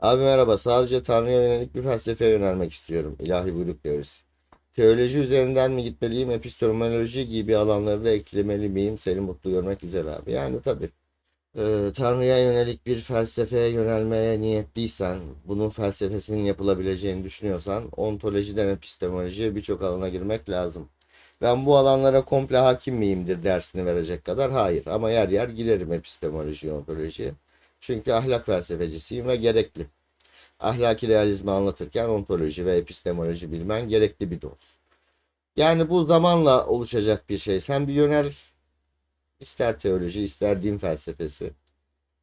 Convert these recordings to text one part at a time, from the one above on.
Abi merhaba. Sadece Tanrı'ya yönelik bir felsefeye yönelmek istiyorum. İlahi buyruk teorisi. Teoloji üzerinden mi gitmeliyim? Epistemoloji gibi alanları da eklemeli miyim? Seni mutlu görmek güzel abi. Yani tabii. Ee, Tanrı'ya yönelik bir felsefeye yönelmeye niyetliysen, bunun felsefesinin yapılabileceğini düşünüyorsan, ontolojiden epistemolojiye birçok alana girmek lazım. Ben bu alanlara komple hakim miyimdir dersini verecek kadar hayır. Ama yer yer girerim epistemolojiye, ontolojiye. Çünkü ahlak felsefecisiyim ve gerekli. Ahlaki realizmi anlatırken ontoloji ve epistemoloji bilmen gerekli bir doz. Yani bu zamanla oluşacak bir şey. Sen bir yönel, ister teoloji, ister din felsefesi.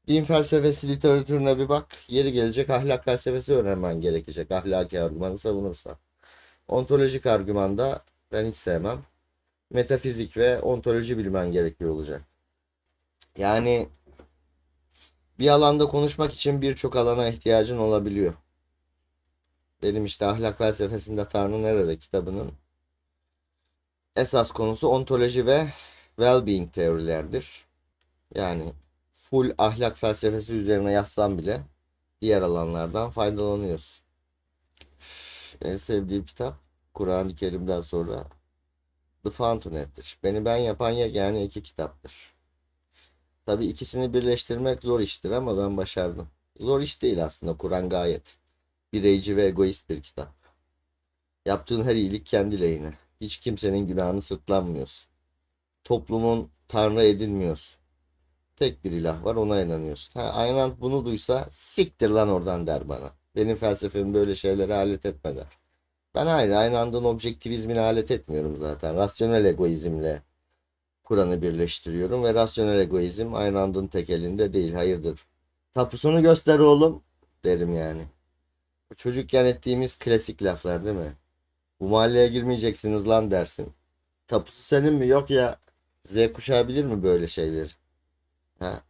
Din felsefesi literatürüne bir bak. Yeri gelecek ahlak felsefesi öğrenmen gerekecek. Ahlaki argümanı savunursa. Ontolojik argümanda ben hiç sevmem. Metafizik ve ontoloji bilmen gerekiyor olacak. Yani bir alanda konuşmak için birçok alana ihtiyacın olabiliyor. Benim işte ahlak felsefesinde Tanrı nerede kitabının esas konusu ontoloji ve well-being teorilerdir. Yani full ahlak felsefesi üzerine yazsam bile diğer alanlardan faydalanıyoruz. En sevdiğim kitap Kur'an-ı Kerim'den sonra The Fountainhead'tir. Beni ben yapan yegane iki kitaptır. Tabii ikisini birleştirmek zor iştir ama ben başardım. Zor iş değil aslında Kur'an gayet. Bireyci ve egoist bir kitap. Yaptığın her iyilik kendi lehine. Hiç kimsenin günahını sırtlanmıyorsun. Toplumun tanrı edilmiyorsun. Tek bir ilah var ona inanıyorsun. Ha, Aynand bunu duysa siktir lan oradan der bana. Benim felsefem böyle şeylere alet etme der. Ben hayır Aynand'ın objektivizmini alet etmiyorum zaten. Rasyonel egoizmle Kur'an'ı birleştiriyorum ve rasyonel egoizm andın tek elinde değil. Hayırdır? Tapusunu göster oğlum derim yani. Bu çocukken ettiğimiz klasik laflar değil mi? Bu mahalleye girmeyeceksiniz lan dersin. Tapusu senin mi? Yok ya. Z kuşağı bilir mi böyle şeyleri? Ha?